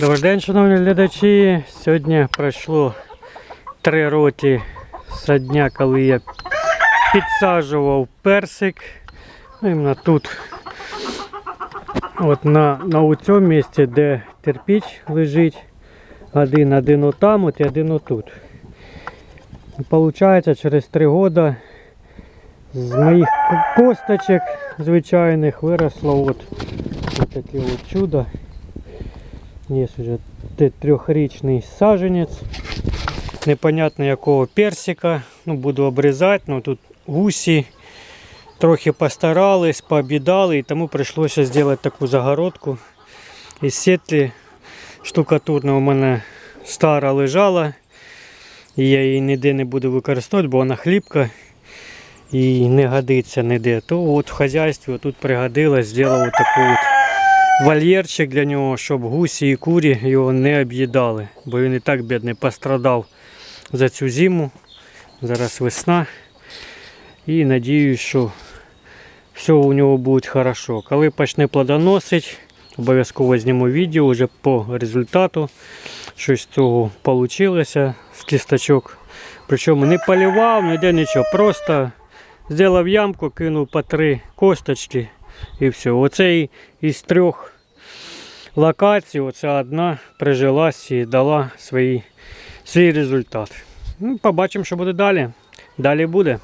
Добрий день, шановні глядачі. Сьогодні пройшло три роки з дня, коли я підсаджував персик. Ну, іменно тут. От на, на цьому місці, де терпіч лежить. Один, один отам, от і один отут. І Получається, через три роки з моїх ко- косточок звичайних виросло от, от таке от чудо. Є те- трьохрічний саженець. Непонятно якого персика. Ну, буду обрізати, ну тут гусі трохи постарались, пообідали, і тому прийшлося зробити таку загородку. Із сетлі штукатурна у мене стара лежала. І я її ніде не буду використовувати, бо вона хлібка і не годиться ніде. То от в хазяйстві тут пригодилось, зробив таку от вольєрчик для нього, щоб гусі і курі його не об'їдали, бо він і так бідний пострадав за цю зиму. Зараз весна. І надіюсь, що все у нього буде хорошо. Коли почне плодоносити, обов'язково зніму відео вже по результату. Щось з цього вийшло з кісточок. Причому не полював, ніде нічого. Просто зробив ямку, кинув по три косточки і все. Оцей із трьох локацій, оця одна прижилась і дала свій, свій результат. Ну, побачимо, що буде далі. Далі буде.